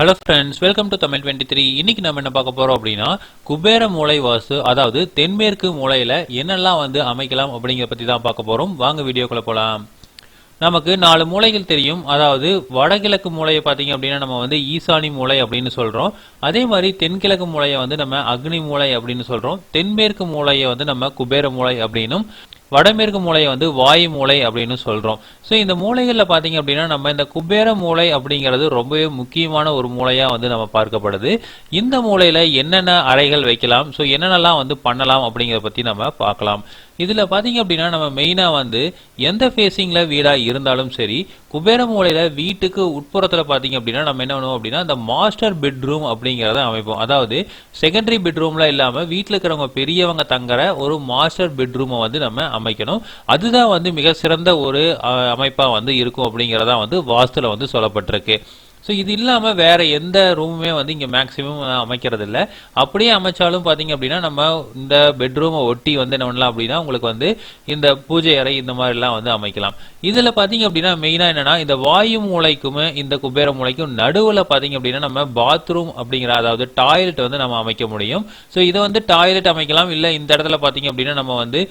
Hello friends welcome to Tamil twenty three இன்னைக்கு நம்ம என்ன பார்க்க போறோம் அப்படின்னா குபேர மூளை வாஸ்து அதாவது தென்மேற்கு மூளையில என்னெல்லாம் வந்து அமைக்கலாம் அப்படிங்கிறத பத்தி தான் பார்க்க போறோம். வாங்க வீடியோக்குள்ள போலாம். நமக்கு நாலு மூலைகள் தெரியும். அதாவது வடகிழக்கு மூலையை பார்த்தீங்க அப்படின்னா நம்ம வந்து ஈசானி மூலை அப்படின்னு சொல்றோம். அதே மாதிரி தென்கிழக்கு மூலையை வந்து நம்ம அக்னி மூலை அப்படின்னு சொல்றோம். தென்மேற்கு மூலையை வந்து நம்ம குபேர மூலை அப்படின்னும் வடமேற்கு மூலையை வந்து வாயு மூலை அப்படின்னு சொல்றோம். ஸோ இந்த மூலைகளில் பார்த்தீங்க அப்படின்னா நம்ம இந்த குபேர மூலை அப்படிங்கிறது ரொம்பவே முக்கியமான ஒரு மூலையா வந்து நம்ம பார்க்கப்படுது. இந்த மூலையில என்னென்ன அறைகள் வைக்கலாம்? ஸோ என்னென்னலாம் வந்து பண்ணலாம் அப்படிங்கிறத பத்தி நம்ம பார்க்கலாம். இதில் பார்த்தீங்க அப்படின்னா நம்ம மெயினாக வந்து எந்த ஃபேஸிங்கில் வீடாக இருந்தாலும் சரி குபேர மூலையில் வீட்டுக்கு உட்புறத்தில் பார்த்தீங்க அப்படின்னா நம்ம என்ன பண்ணுவோம் அப்படின்னா அந்த மாஸ்டர் பெட்ரூம் அப்படிங்கறத அமைப்போம். அதாவது செகண்டரி பெட்ரூம்ல இல்லாமல் வீட்டில் இருக்கிறவங்க பெரியவங்க தங்குற ஒரு மாஸ்டர் பெட்ரூமை வந்து நம்ம அமைக்கணும். அதுதான் வந்து மிக சிறந்த ஒரு அமைப்பாக வந்து இருக்கும் அப்படிங்கிறதான் வந்து வாஸ்துல வந்து சொல்லப்பட்டிருக்கு. ஸோ இது இல்லாமல் வேறு எந்த ரூமுமே வந்து இங்கே மேக்ஸிமம் அமைக்கிறது இல்லை அப்படியே அமைச்சாலும் பார்த்தீங்க அப்படின்னா நம்ம இந்த பெட்ரூமை ஒட்டி வந்து என்ன பண்ணலாம் அப்படின்னா உங்களுக்கு வந்து இந்த பூஜை அறை இந்த மாதிரிலாம் வந்து அமைக்கலாம். இதில் பார்த்தீங்க அப்படின்னா மெயினாக என்னென்னா இந்த வாயு மூளைக்கும் இந்த குபேர மூளைக்கும் நடுவில் பார்த்தீங்க அப்படின்னா நம்ம பாத்ரூம் அப்படிங்கிற அதாவது டாய்லெட் வந்து நம்ம அமைக்க முடியும். ஸோ இதை வந்து டாய்லெட் அமைக்கலாம் இல்லை இந்த இடத்துல பார்த்தீங்க அப்படின்னா நம்ம வந்து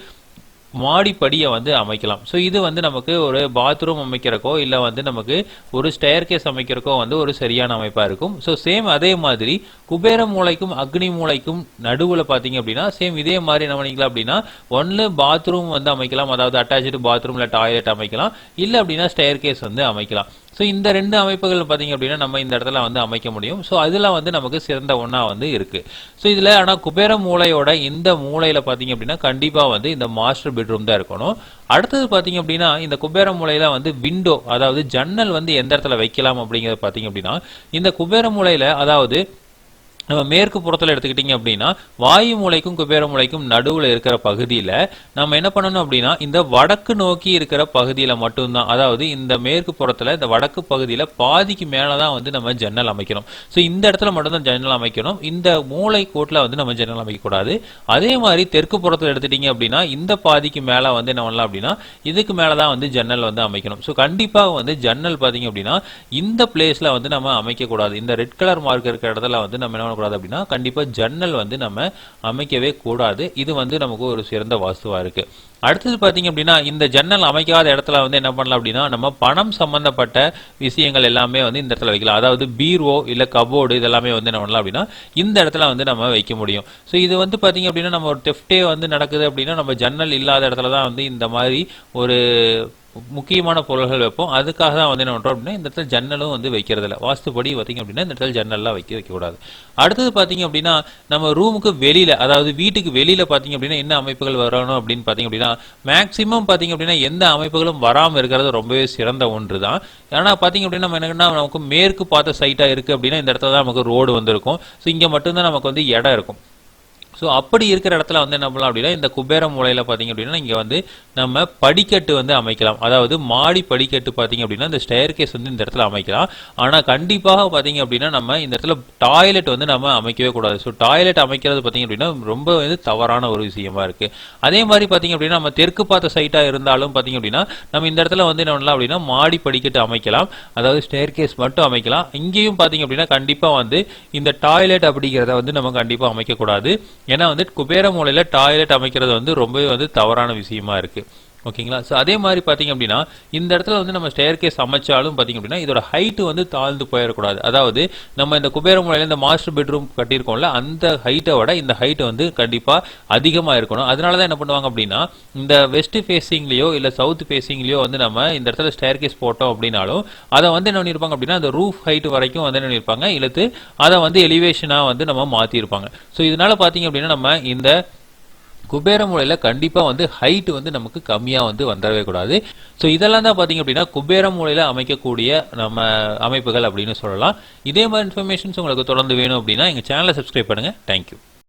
மாடிப்படியை வந்து அமைக்கலாம். ஸோ இது வந்து நமக்கு ஒரு பாத்ரூம் அமைக்கிறக்கோ இல்லை வந்து நமக்கு ஒரு ஸ்டேர் கேஸ் அமைக்கிறக்கோ வந்து ஒரு சரியான அமைப்பாக இருக்கும். ஸோ சேம் அதே மாதிரி குபேர மூளைக்கும் அக்னி மூளைக்கும் நடுவில் பார்த்தீங்க அப்படின்னா சேம் இதே மாதிரி என்ன பண்ணிக்கலாம் அப்படின்னா ஒன்று பாத்ரூம் வந்து அமைக்கலாம். அதாவது அட்டாச்சு பாத்ரூமில் டாய்லெட் அமைக்கலாம். இல்லை அப்படின்னா ஸ்டேர் கேஸ் வந்து அமைக்கலாம். ஸோ இந்த ரெண்டு அமைப்புகள் பார்த்தீங்க அப்படின்னா நம்ம இந்த இடத்துல வந்து அமைக்க முடியும். ஸோ அதெல்லாம் வந்து நமக்கு சிறந்த ஒன்றா வந்து இருக்குது ஸோ இதில் ஆனால் குபேர மூளையோட இந்த மூலையில் பார்த்தீங்க அப்படின்னா கண்டிப்பாக வந்து இந்த மாஸ்டர் பெட்ரூம் தான் இருக்கணும். அடுத்தது பார்த்தீங்க அப்படின்னா இந்த குபேர மூலையில் வந்து விண்டோ அதாவது ஜன்னல் வந்து எந்த இடத்துல வைக்கலாம் அப்படிங்கிறது பார்த்தீங்க அப்படின்னா இந்த குபேர மூலையில் அதாவது நம்ம மேற்கு புறத்தில் எடுத்துக்கிட்டீங்க அப்படின்னா வாயு மூலைக்கும் குபேர மூலைக்கும் நடுவில் இருக்கிற பகுதியில் நம்ம என்ன பண்ணணும் அப்படின்னா இந்த வடக்கு நோக்கி இருக்கிற பகுதியில் மட்டும்தான் அதாவது இந்த மேற்கு புறத்தில் இந்த வடக்கு பகுதியில் பாதிக்கு மேலே தான் வந்து நம்ம ஜன்னல் அமைக்கணும். ஸோ இந்த இடத்துல மட்டும்தான் ஜன்னல் அமைக்கணும். இந்த மூளை கோட்டில் வந்து நம்ம ஜன்னல் அமைக்கக்கூடாது. அதே மாதிரி தெற்கு புறத்தில் எடுத்துட்டீங்க அப்படின்னா இந்த பாதிக்கு மேலே வந்து என்ன பண்ணலாம் அப்படின்னா இதுக்கு மேலே தான் வந்து ஜன்னல் வந்து அமைக்கணும். ஸோ கண்டிப்பாக வந்து ஜன்னல் பார்த்தீங்க அப்படின்னா இந்த பிளேஸில் வந்து நம்ம அமைக்கக்கூடாது. இந்த ரெட் கலர் மார்க் இருக்கிற இடத்துல வந்து நம்ம என்ன பண்ணக்கூடாது அப்படின்னா கண்டிப்பாக ஜன்னல் வந்து நம்ம அமைக்கவே கூடாது. இது வந்து நமக்கு ஒரு சிறந்த வாஸ்துவாக இருக்குது அடுத்தது பார்த்தீங்க அப்படின்னா இந்த ஜன்னல் அமைக்காத இடத்துல வந்து என்ன பண்ணலாம் அப்படின்னா நம்ம பணம் சம்பந்தப்பட்ட விஷயங்கள் எல்லாமே வந்து இந்த இடத்துல வைக்கலாம். அதாவது பீரோ இல்லை கபோர்டு இதெல்லாமே வந்து என்ன பண்ணலாம் அப்படின்னா இந்த இடத்துல வந்து நம்ம வைக்க முடியும். ஸோ இது வந்து பார்த்தீங்க அப்படின்னா நம்ம ஒரு டெஃப்டே வந்து நடக்குது அப்படின்னா நம்ம ஜன்னல் இல்லாத இடத்துல தான் வந்து இந்த மாதிரி ஒரு முக்கியமான பொருள்கள் வைப்போம். அதுக்காக தான் வந்து என்ன பண்ணுறோம் அப்படின்னா இந்த இடத்துல ஜன்னலும் வந்து வைக்கிறது இல்லை வாஸ்துப்படி பார்த்தீங்க அப்படின்னா இந்த இடத்துல ஜன்னல்லாம் வைக்க வைக்கக்கூடாது. அடுத்தது பார்த்தீங்க அப்படின்னா நம்ம ரூமுக்கு வெளியில் அதாவது வீட்டுக்கு வெளியில் பார்த்தீங்க அப்படின்னா என்ன அமைப்புகள் வரணும் அப்படின்னு பார்த்தீங்க அப்படின்னா மேக்ஸிமம் பார்த்தீங்க அப்படின்னா எந்த அமைப்புகளும் வராமல் இருக்கிறது ரொம்பவே சிறந்த ஒன்று தான். ஏன்னா பார்த்தீங்க அப்படின்னா நம்ம என்னன்னா நமக்கு மேற்கு பார்த்த சைட்டாக இருக்குது அப்படின்னா இந்த இடத்துல தான் நமக்கு ரோடு வந்திருக்கும். ஸோ இங்கே மட்டும்தான் நமக்கு வந்து இடம் இருக்கும். ஸோ அப்படி இருக்கிற இடத்துல வந்து என்ன பண்ணலாம் அப்படின்னா இந்த குபேர மூலையில் பார்த்தீங்க அப்படின்னா இங்கே வந்து நம்ம படிக்கட்டு வந்து அமைக்கலாம். அதாவது மாடி படிக்கட்டு பார்த்தீங்க அப்படின்னா இந்த ஸ்டேர் கேஸ் வந்து இந்த இடத்துல அமைக்கலாம். ஆனால் கண்டிப்பாக பார்த்தீங்க அப்படின்னா நம்ம இந்த இடத்துல டாய்லெட் வந்து நம்ம அமைக்கவே கூடாது. ஸோ டாய்லெட் அமைக்கிறது பார்த்தீங்க அப்படின்னா ரொம்ப வந்து தவறான ஒரு விஷயமா இருக்குது அதே மாதிரி பார்த்தீங்க அப்படின்னா நம்ம தெற்கு பார்த்த சைட்டாக இருந்தாலும் பார்த்தீங்க அப்படின்னா நம்ம இந்த இடத்துல வந்து என்ன பண்ணலாம் அப்படின்னா மாடி படிக்கட்டு அமைக்கலாம். அதாவது ஸ்டேர் கேஸ் மட்டும் அமைக்கலாம். இங்கேயும் பார்த்தீங்க அப்படின்னா கண்டிப்பாக வந்து இந்த டாய்லெட் அப்படிங்கிறத வந்து நம்ம கண்டிப்பாக அமைக்கக்கூடாது. ஏன்னா வந்து குபேர மூலையில் டாய்லெட் அமைக்கிறது வந்து ரொம்பவே வந்து தவறான விஷயமா இருக்குது ஓகேங்களா? ஸோ அதே மாதிரி பார்த்தீங்க அப்படின்னா இந்த இடத்துல வந்து நம்ம ஸ்டேர் கேஸ் அமைச்சாலும் பார்த்தீங்க அப்படின்னா இதோட ஹைட்டு வந்து தாழ்ந்து போயிடக்கூடாது. அதாவது நம்ம இந்த குபேர மூலையில் இந்த மாஸ்டர் பெட்ரூம் கட்டியிருக்கோம்ல அந்த ஹைட்டை விட இந்த ஹைட்டு வந்து கண்டிப்பாக அதிகமாக இருக்கணும். அதனால தான் என்ன பண்ணுவாங்க அப்படின்னா இந்த வெஸ்ட் ஃபேஸிங்லேயோ இல்லை சவுத் ஃபேஸிங்லேயோ வந்து நம்ம இந்த இடத்துல ஸ்டேர் கேஸ் போட்டோம் அப்படின்னாலும் அதை வந்து என்ன பண்ணியிருப்பாங்க அப்படின்னா அந்த ரூஃப் ஹைட் வரைக்கும் வந்து என்ன பண்ணியிருப்பாங்க இழுத்து அதை வந்து எலிவேஷனாக வந்து நம்ம மாற்றிருப்பாங்க ஸோ இதனால பார்த்தீங்க அப்படின்னா நம்ம இந்த குபேர மூலையில் கண்டிப்பாக வந்து ஹைட் வந்து நமக்கு கம்மியாக வந்து வந்துடவே கூடாது. ஸோ இதெல்லாம் தான் பார்த்தீங்க அப்படின்னா குபேர மூலையில் அமைக்கக்கூடிய நம்ம அமைப்புகள் அப்படின்னு சொல்லலாம். இதே மாதிரி இன்ஃபர்மேஷன்ஸ் உங்களுக்கு தொடர்ந்து வேணும் அப்படின்னா எங்கள் சேனலை சப்ஸ்கிரைப் பண்ணுங்க. தேங்க்யூ